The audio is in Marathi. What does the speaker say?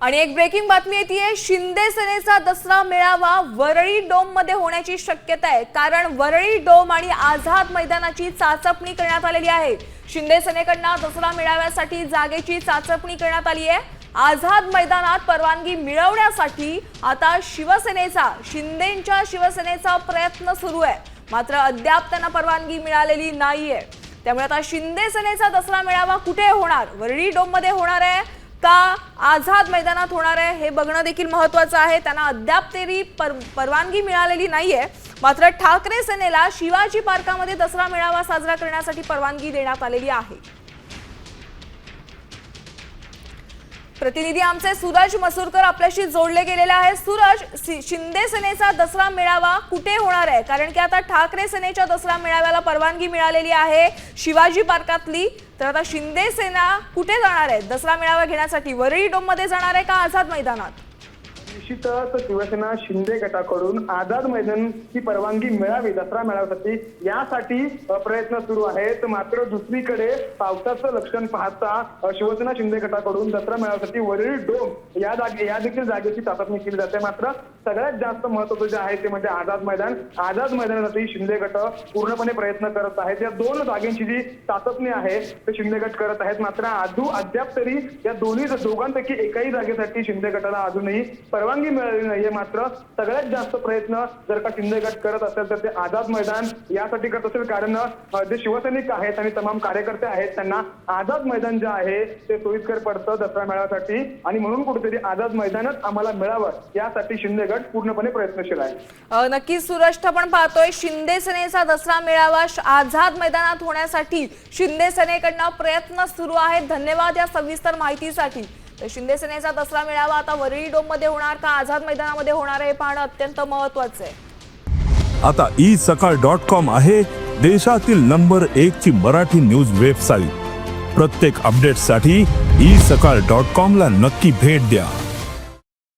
आणि एक ब्रेकिंग बातमी येते शिंदे सेनेचा दसरा मेळावा वरळी डोममध्ये होण्याची शक्यता आहे. कारण वरळी डोम आणि आझाद मैदानाची चाचपणी करण्यात आलेली आहे. शिंदे सेनेकडनं दसरा मेळाव्यासाठी जागेची चाचपणी करण्यात आली आहे. आझाद मैदानात परवानगी मिळवण्यासाठी आता शिवसेनेचा शिंदेच्या शिवसेनेचा प्रयत्न सुरू आहे. मात्र अद्याप त्यांना परवानगी मिळालेली नाहीये. त्यामुळे आता शिंदे सेनेचा दसरा मेळावा कुठे होणार? वरळी डोममध्ये होणार आहे. का आझाद मैदानात होणार आहे हे बघणं देखील महत्वाचं आहे. त्यांना अद्याप तरी पर परवानगी मिळालेली नाही आहे मात्र ठाकरे सेनेला शिवाजी पार्कामध्ये दसरा मेळावा साजरा करण्यासाठी परवानगी देण्यात आलेली आहे. प्रतिनिधी आमचे सूरज मसूरकर आपल्याशी जोडले गेलेले आहे सूरज शिंदे सेनेचा दसरा मेळावा कुठे होणार आहे? कारण की आता ठाकरे सेनेच्या दसरा मेळाव्याला परवानगी मिळालेली आहे शिवाजी पार्कातली. तर आता शिंदे सेना कुठे जाणार आहे? दसरा मेळावा घेण्यासाठी वरळी डोममध्ये जाणार आहे का आझाद मैदानात? निश्चितच शिवसेना शिंदे गटाकडून आझाद मैदानची परवानगी मिळावी दसरा मेळाव्यासाठी. यासाठी प्रयत्न सुरू आहेत. मात्र दुसरीकडे पावसाचं लक्षण पाहता शिवसेना शिंदे गटाकडून दसरा मेळाव्यासाठी वरील डोम या जागे या देखील जागेची चाचपणी केली जाते. मात्र सगळ्यात जास्त महत्वाचं जे आहे ते म्हणजे आझाद मैदान. आझाद मैदानासाठी शिंदे गट पूर्णपणे प्रयत्न करत आहेत. या दोन जागेची जी चाचपणी आहे ते शिंदे गट करत आहेत. मात्र अजून अद्याप तरी या दोन्ही दोघांपैकी एकाही जागेसाठी शिंदे गटाला अजूनही परवानगी मिळाली नाहीये मात्र सगळ्यात जास्त प्रयत्न जर का शिंदे गट करत असेल तर ते आझाद मैदान यासाठी करत असेल. कारण जे शिवसैनिक आहेत आणि तमाम कार्यकर्ते आहेत त्यांना आझाद मैदान जे आहे ते सोयीस्कर पडतं दसरा मेळाव्यासाठी. आणि म्हणून कुठेतरी आझाद मैदानच आम्हाला मिळावं यासाठी शिंदे गट पूर्णपणे प्रयत्नशील आहे. नक्कीच सुरष्ट आपण पाहतोय शिंदे सेनेचा दसरा मेळावा आझाद मैदानात होण्यासाठी शिंदे सेनेकडनं प्रयत्न सुरू आहेत. धन्यवाद या सविस्तर माहितीसाठी. तर शिंदे सेनेचा दसरा मेळावा आता वरळी डोममध्ये होणार का? आझाद मैदानामध्ये होणार हे पाहणं अत्यंत महत्वाचं आहे. आता ई सकाळ डॉट कॉम आहे देशातील नंबर एक ची मराठी न्यूज वेबसाईट. प्रत्येक अपडेटसाठी ई सकाळ डॉट कॉम ला नक्की भेट द्या.